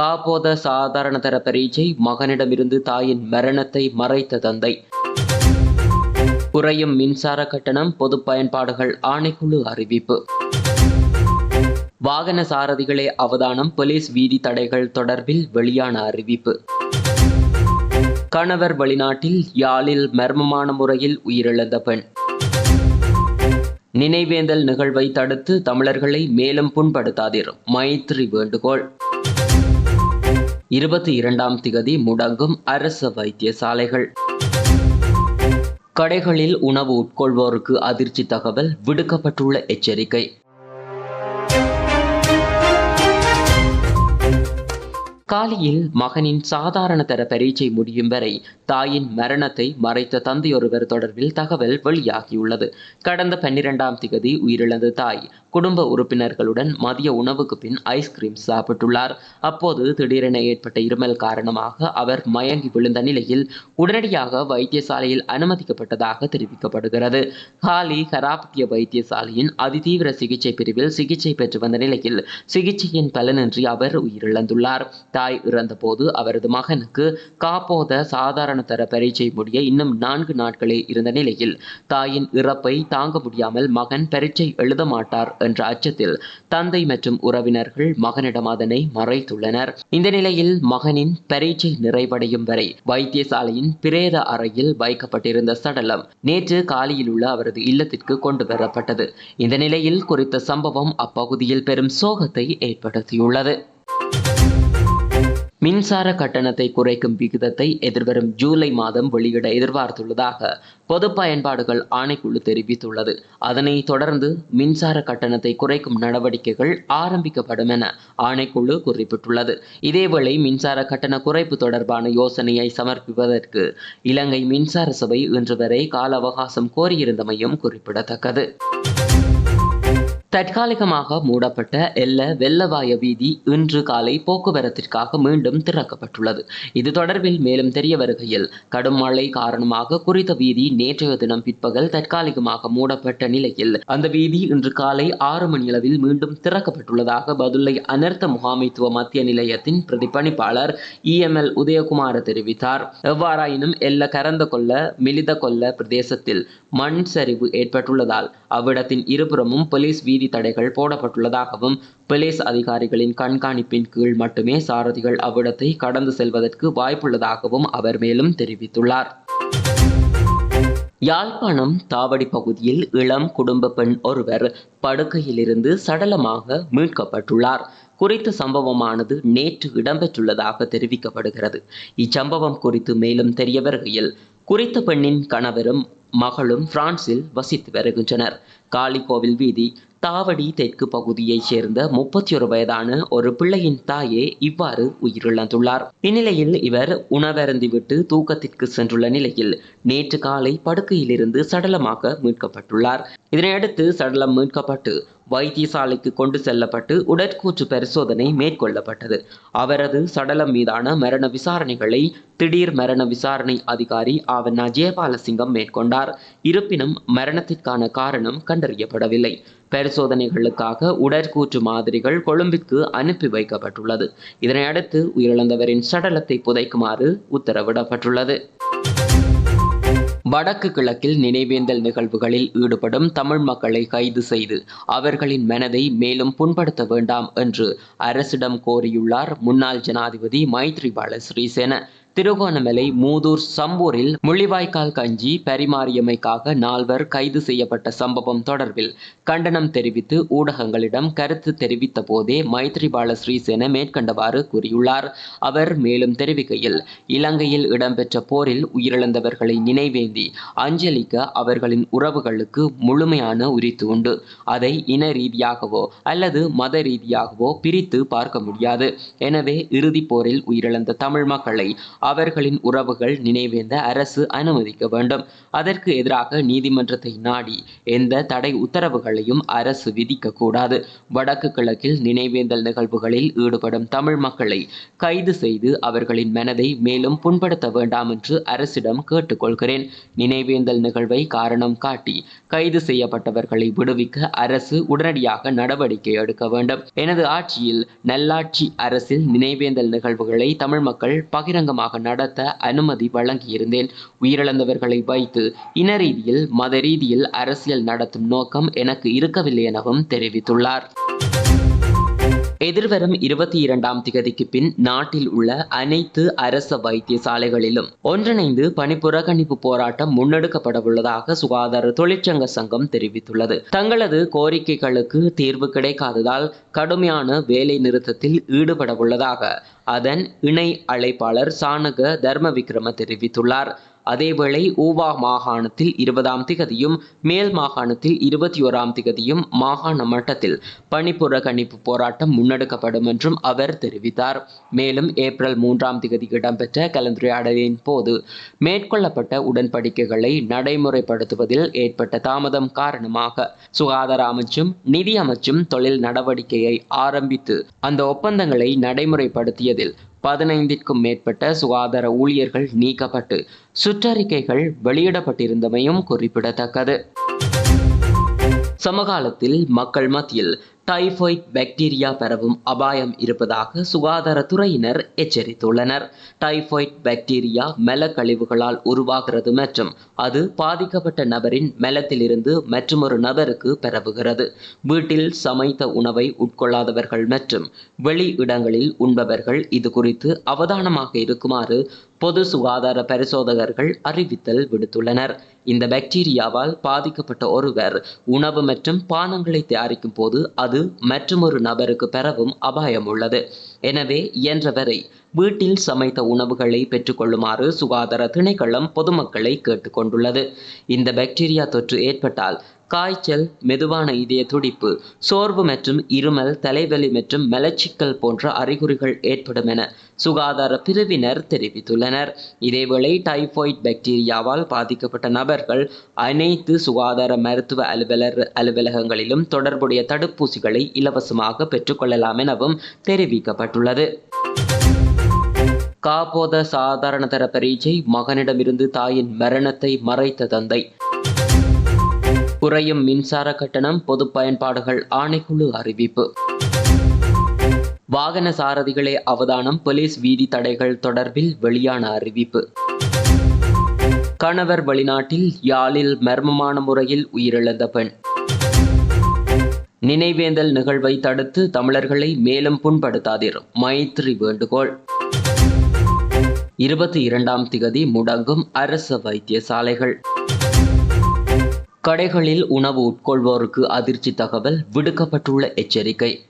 காபோத சாதாரணதர பரீட்சை மகனிடமிருந்து தாயின் மரணத்தை மறைத்த தந்தை. குறையும் மின்சார கட்டணம் பொது பயன்பாடுகள் ஆணைக்குழு அறிவிப்பு. வாகன சாரதிகளே அவதானம் போலீஸ் வீதி தடைகள் தொடர்பில் வெளியான அறிவிப்பு. கணவர் வெளிநாட்டில் யாழில் மர்மமான முறையில் உயிரிழந்த பெண். நினைவேந்தல் நிகழ்வை தடுத்து தமிழர்களை மேலும் புண்படுத்தாதீர். மைத்ரி வேண்டுகோள். இருபத்தி இரண்டாம் திகதி முடங்கும் அரசு வைத்தியசாலைகள். கடைகளில் உணவு உட்கொள்வோருக்கு அதிர்ச்சி தகவல் விடுக்கப்பட்டுள்ள எச்சரிக்கை. காலையில் மகனின் சாதாரண தர பரீட்சை முடியும் வரை தாயின் மரணத்தை மறைத்த தந்தையொருவர் தொடர்பில் தகவல் வெளியாகியுள்ளது. கடந்த பன்னிரெண்டாம் திகதி உயிரிழந்த தாய் குடும்ப உறுப்பினர்களுடன் மதிய உணவுக்கு பின் ஐஸ்கிரீம் சாப்பிட்டுள்ளார். அப்போது திடீரென ஏற்பட்ட இருமல் காரணமாக அவர் மயங்கி விழுந்த நிலையில் உடனடியாக வைத்தியசாலையில் அனுமதிக்கப்பட்டதாக தெரிவிக்கப்படுகிறது. ஹாலி ஹராப்திய வைத்தியசாலையின் அதிதீவிர சிகிச்சை பிரிவில் சிகிச்சை பெற்று வந்த நிலையில் சிகிச்சையின் பலனின்றி அவர் உயிரிழந்துள்ளார். தாய் இறந்தபோது அவரது மகனுக்கு காப்போத சாதாரண தர பரீட்சை முடிய இன்னும் நான்கு நாட்களே இருந்த நிலையில் தாயின் இறப்பை தாங்க முடியாமல் மகன் பரீட்சை எழுத மாட்டார் என்ற அச்சத்தில் தந்தை மற்றும் உறவினர்கள் மகனிடம் அதனை மறைத்துள்ளனர். இந்த நிலையில் மகனின் பரீட்சை நிறைவடையும் வரை வைத்தியசாலையின் பிரேத அறையில் வைக்கப்பட்டிருந்த சடலம் நேற்று காலியில் உள்ள அவரது இல்லத்திற்கு கொண்டு வரப்பட்டது. இந்த நிலையில் குறித்த சம்பவம் அப்பகுதியில் பெரும் சோகத்தை ஏற்படுத்தியுள்ளது. மின்சார கட்டணத்தை குறைக்கும் விகிதத்தை எதிர்வரும் ஜூலை மாதம் வெளியிட எதிர்பார்த்துள்ளதாக பொது பயன்பாடுகள் ஆணைக்குழு தெரிவித்துள்ளது. அதனைத் தொடர்ந்து மின்சார கட்டணத்தை குறைக்கும் நடவடிக்கைகள் ஆரம்பிக்கப்படும் என ஆணைக்குழு குறிப்பிட்டுள்ளது. இதேவேளை மின்சார கட்டண குறைப்பு தொடர்பான யோசனையை சமர்ப்பிப்பதற்கு இலங்கை மின்சார சபை இன்று வரை கால அவகாசம் கோரியிருந்தமையும் குறிப்பிடத்தக்கது. தற்காலிகமாக மூடப்பட்ட எல்ல வெள்ளவாய வீதி இன்று காலை போக்குவரத்திற்காக மீண்டும் திறக்கப்பட்டுள்ளது. இது தொடர்பில் மேலும் தெரிய வருகையில் கடும் மழை காரணமாக குறித்த வீதி நேற்றைய தினம் பிற்பகல் தற்காலிகமாக மூடப்பட்ட நிலையில் அந்த வீதி இன்று காலை ஆறு மணியளவில் மீண்டும் திறக்கப்பட்டுள்ளதாக பதுளை அனர்த்த முகாமைத்துவ மத்திய நிலையத்தின் பிரதிபணிப்பாளர் இஎம்எல் உதயகுமார் தெரிவித்தார். எவ்வாறாயினும் எல்ல கரந்த கொல்ல மிலித கொல்ல பிரதேசத்தில் மண் சரிவு ஏற்பட்டுள்ளதால் அவ்விடத்தின் இருபுறமும் போலீஸ் வீதி தடைகள் போடப்பட்டுள்ளதாகவும் போலீஸ் அதிகாரிகளின் கண்காணிப்பின் கீழ் மட்டுமே சாரதிகள் அவ்விடத்தை கடந்து செல்வதற்கு வாய்ப்புள்ளதாகவும் அவர் மேலும் தெரிவித்துள்ளார். யாழ்ப்பாணம் தாவடி பகுதியில் இளம் குடும்ப பெண் ஒருவர் படுக்கையிலிருந்து சடலமாக மீட்கப்பட்டுள்ளார். குறித்த சம்பவமானது நேற்று இடம்பெற்றுள்ளதாக தெரிவிக்கப்படுகிறது. இச்சம்பவம் குறித்து மேலும் தெரிய வருகையில் குறித்த பெண்ணின் கணவரும் மகளும் பிரான்சில் வசித்து வருகின்றனர். காளிகோவில் வீதி தாவடி தெற்கு பகுதியைச் சேர்ந்த முப்பத்தி ஒரு வயதான ஒரு பிள்ளையின் தாயே இவ்வாறு உயிரிழந்துள்ளார். இந்நிலையில் இவர் உணவருந்திவிட்டு தூக்கத்திற்கு சென்றுள்ள நிலையில் நேற்று காலை படுக்கையிலிருந்து சடலமாக மீட்கப்பட்டுள்ளார். இதனையடுத்து சடலம் மீட்கப்பட்டு வைத்தியசாலைக்கு கொண்டு செல்லப்பட்டு உடற்கூற்று பரிசோதனை மேற்கொள்ளப்பட்டது. அவரது சடலம் மீதான மரண விசாரணைகளை திடீர் மரண விசாரணை அதிகாரி ஆவண்ணா ஜெயபாலசிங்கம் மேற்கொண்டார். இருப்பினும் மரணத்திற்கான காரணம் கண்டறியப்படவில்லை. பரிசோதனைகளுக்காக உடற்கூற்று மாதிரிகள் கொழும்பிற்கு அனுப்பி வைக்கப்பட்டுள்ளது. இதனையடுத்து உயிரிழந்தவரின் சடலத்தை புதைக்குமாறு உத்தரவிடப்பட்டுள்ளது. வடக்கு கிழக்கில் நினைவேந்தல் நிகழ்வுகளில் ஈடுபடும் தமிழ் மக்களை கைது செய்து அவர்களின் மனதை மேலும் புண்படுத்த வேண்டாம் என்று அரசிடம் கோரியுள்ளார் முன்னாள் ஜனாதிபதி மைத்ரிபால ஸ்ரீசேன திருகோணமலை மூதூர் சம்பூரில் முள்ளிவாய்க்கால் கஞ்சி பரிமாறியமைக்காக நால்வர் கைது செய்யப்பட்ட சம்பவம் தொடர்பில் கண்டனம் தெரிவித்து ஊடகங்களிடம் கருத்து தெரிவித்த போதே மைத்ரிபால ஸ்ரீசேன மேற்கண்டவாறு கூறியுள்ளார். அவர் மேலும் தெரிவிக்கையில் இலங்கையில் இடம்பெற்ற போரில் உயிரிழந்தவர்களை நினைவேந்தி அஞ்சலிக்க அவர்களின் உறவுகளுக்கு முழுமையான உரித்து உண்டு. அதை இன ரீதியாகவோ அல்லது மத ரீதியாகவோ பிரித்து பார்க்க முடியாது. எனவே இறுதிப் போரில் உயிரிழந்த தமிழ் மக்களை அவர்களின் உறவுகள் நினைவேந்த அரசு அனுமதிக்க வேண்டும். அதற்கு எதிராக நீதிமன்றத்தை நாடி எந்த தடை உத்தரவுகளையும் அரசு விதிக்க கூடாது வடக்கு கிழக்கில் நினைவேந்தல் நிகழ்வுகளில் ஈடுபடும் தமிழ் மக்களை கைது செய்து அவர்களின் மனதை மேலும் புண்படுத்த வேண்டாம் என்று அரசிடம் கேட்டுக்கொள்கிறேன். நினைவேந்தல் நிகழ்வை காரணம் காட்டி கைது செய்யப்பட்டவர்களை விடுவிக்க அரசு உடனடியாக நடவடிக்கை எடுக்க வேண்டும். எனது ஆட்சியில் நல்லாட்சி அரசில் நினைவேந்தல் நிகழ்வுகளை தமிழ் மக்கள் பகிரங்கமாக நடத்த அனுமதி வழங்கியிருந்தேன். உயிரிழந்தவர்களை வைத்து இன ரீதியில் மத ரீதியில் அரசியல் நடத்தும் நோக்கம் எனக்கு இருக்கவில்லை எனவும் தெரிவித்துள்ளார். எதிர்வரும் இருபத்தி இரண்டாம் திகதிக்கு பின் நாட்டில் உள்ள அனைத்து அரச வைத்தியசாலைகளிலும் ஒன்றிணைந்து பணிப்புறக்கணிப்பு போராட்டம் முன்னெடுக்கப்படவுள்ளதாக சுகாதார தொழிற்சங்க சங்கம் தெரிவித்துள்ளது. தங்களது கோரிக்கைகளுக்கு தீர்வு கிடைக்காததால் கடுமையான வேலை நிறுத்தத்தில் ஈடுபடவுள்ளதாக அதன் இணை அழைப்பாளர் சானக தர்ம விக்ரம தெரிவித்துள்ளார். அதேவேளை ஊவா மாகாணத்தில் இருபதாம் திகதியும் மேல் மாகாணத்தில் இருபத்தி ஓராம் திகதியும் மாகாண மட்டத்தில் பணிப்புறக்கணிப்பு போராட்டம் முன்னெடுக்கப்படும் என்றும் அவர் தெரிவித்தார். மேலும் ஏப்ரல் மூன்றாம் திகதி இடம்பெற்ற கலந்துரையாடலின் போது மேற்கொள்ளப்பட்ட உடன்படிக்கைகளை நடைமுறைப்படுத்துவதில் ஏற்பட்ட தாமதம் காரணமாக சுகாதார அமைச்சும் நிதி அமைச்சும் தொழில் நடவடிக்கையை ஆரம்பித்து அந்த ஒப்பந்தங்களை நடைமுறைப்படுத்தியதில் பதினைந்திற்கும் மேற்பட்ட சுகாதார ஊழியர்கள் நீக்கப்பட்டு சுற்றறிக்கைகள் வெளியிடப்பட்டிருந்தமையும் குறிப்பிடத்தக்கது. சமகாலத்தில் மக்கள் மத்தியில் டைஃபாய்ட் பாக்டீரியா பரவும் அபாயம் இருப்பதாக சுகாதாரத்துறையினர் எச்சரித்துள்ளனர். டைஃபாய்ட் பாக்டீரியா மலக்கழிவுகளால் உருவாகிறது மற்றும் அது பாதிக்கப்பட்ட நபரின் மெலத்திலிருந்து மற்றொரு நபருக்கு பரவுகிறது. வீட்டில் சமைத்த உணவை உட்கொள்ளாதவர்கள் மற்றும் வெளி இடங்களில் உண்பவர்கள் இது குறித்து அவதானமாக இருக்குமாறு பொது சுகாதார பரிசோதகர்கள் அறிவித்தல் விடுத்துள்ளனர். இந்த பாக்டீரியாவால் பாதிக்கப்பட்ட ஒருவர் உணவு மற்றும் பானங்களை தயாரிக்கும் போது அது மற்றொரு நபருக்கு பெறவும் அபாயம் உள்ளது. எனவே இயன்றவரை வீட்டில் சமைத்த உணவுகளை பெற்றுக்கொள்ளுமாறு சுகாதார திணைக்களம் பொதுமக்களை கேட்டுக்கொண்டுள்ளது. இந்த பாக்டீரியா தொற்று ஏற்பட்டால் காய்ச்சல் மெதுவான இதய துடிப்பு சோர்வு மற்றும் இருமல் தலைவலி மற்றும் மலச்சிக்கல் போன்ற அறிகுறிகள் ஏற்படும் என சுகாதார பிரிவினர் தெரிவித்துள்ளனர். இதேவேளை டைஃபாய்டு பாக்டீரியாவால் பாதிக்கப்பட்ட நபர்கள் அனைத்து சுகாதார மருத்துவ அலுவலர் அலுவலகங்களிலும் தொடர்புடைய தடுப்பூசிகளை இலவசமாக பெற்றுக்கொள்ளலாம் எனவும் தெரிவிக்கப்பட்டுள்ளது. காபோத சாதாரணதர பரீட்சை மகனிடமிருந்து தாயின் மரணத்தை மறைத்த தந்தை. குறையும் மின்சார கட்டணம் பொது பயன்பாடுகள் ஆணைக்குழு அறிவிப்பு. வாகன சாரதிகளே அவதானம் போலீஸ் வீதி தடைகள் தொடர்பில் வெளியான அறிவிப்பு. கணவர் வெளிநாட்டில் யாழில் மர்மமான முறையில் உயிரிழந்த பெண். நினைவேந்தல் நிகழ்வை தடுத்து தமிழர்களை மேலும் புண்படுத்தாதீர். மைத்ரி வேண்டுகோள். இருபத்தி இரண்டாம் திகதி முடங்கும் அரசு வைத்தியசாலைகள். கடைகளில் உணவு உட்கொள்வோருக்கு அதிர்ச்சி தகவல் விடுக்கப்பட்டுள்ள எச்சரிக்கை.